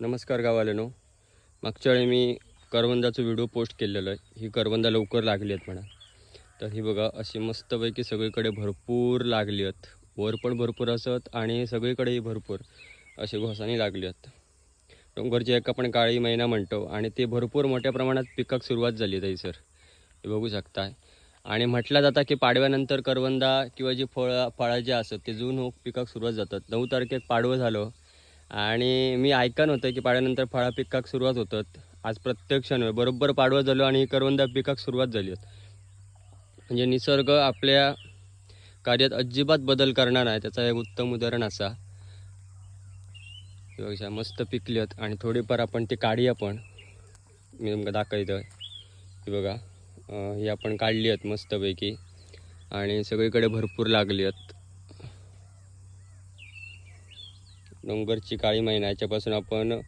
नमस्कार गावाल्यानो मागच्या वेळी मी करवंदाचा व्हिडिओ पोस्ट केलेला आहे. ही करवंदा लवकर लागली आहेत म्हणा. तर ही बघा अशी मस्तपैकी सगळीकडे भरपूर लागली आहेत. वर पण भरपूर असत आणि सगळीकडेही भरपूर अशी घोसाने लागली आहेत. डोंगरची एक आपण काळी महिना म्हणतो आणि ते भरपूर मोठ्या प्रमाणात पिकाक सुरुवात झाली आहे सर. हे बघू शकताय. आणि म्हटलं जातं की पाडव्यानंतर करवंदा किंवा जी फळ फळं जे असतात ते जून हो पिकाक सुरुवात जातात. नऊ तारखेक पाडवं झालं. आणि मी ऐकन होतं की पाड्यानंतर फळा पिकाक सुरुवात होतात. आज प्रत्येक क्षण बरोबर पाडवं झालो आणि ही करवंदा पिकाक सुरुवात झाली आहेत म्हणजे निसर्ग आपल्या कार्यात अजिबात बदल करणार आहे त्याचा एक उत्तम उदाहरण असा. बघा मस्त पिकली आहेत आणि थोडीफार आपण ती काढी आपण मी तुमका दाखवतं. की बघा ही आपण काढली आहेत मस्तपैकी आणि सगळीकडे भरपूर लागली आहेत डोंगरची काळी महिना याच्यापासून आपण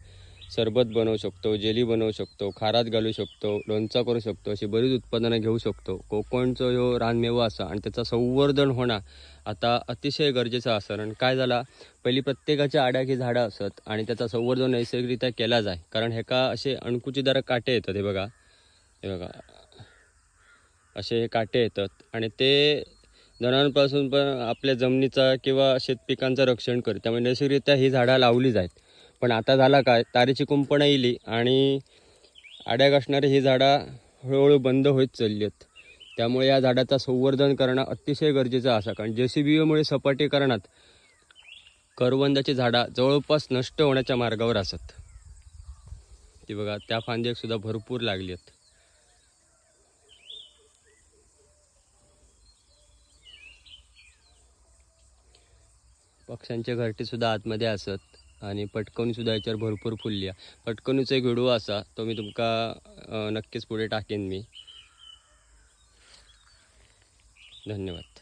सरबत बनवू शकतो जेली बनवू शकतो खारात घालू शकतो लोणचा करू शकतो अशी बरीच उत्पादनं घेऊ शकतो. कोकणचं ह्यो रानमेवा असा आणि त्याचा संवर्धन होणं आता अतिशय गरजेचं असं कारण काय झाला? पहिली प्रत्येकाच्या आड्याक झाडं असत आणि त्याचा संवर्धन नैसर्गिकरित्या केला जाय. कारण ह्याका असे अणकुचीदार काटे येतात हे बघा. हे बघा. असे हे काटे येतात आणि ते जनावरांपासून पण आपल्या जमिनीचा किंवा शेतपिकांचं रक्षण करते त्यामुळे नैसर्गिकरित्या ही झाडं लावली जात पण आता झाला काय? तारेची कुंपणं येली आणि आड्याक असणारी ही झाडं हळूहळू बंद होत चालली आहेत त्यामुळे या झाडाचा संवर्धन करणं अतिशय गरजेचं असा. कारण जे सी बी मुळे सपाटीकरणात करवंदाची झाडं जवळपास नष्ट होण्याच्या मार्गावर असत. ती बघा त्या फांद्याक सुद्धा भरपूर लागली आहेत पक्ष्यांचे घरटे सुद्धा आतमध्ये असत आणि पटकवणी सुद्धा याच्यावर भरपूर फुलली आहे पटकवणीचा एक व्हिडिओ असा तो मी तुमका नक्कीच पुढे टाकेन मी. धन्यवाद.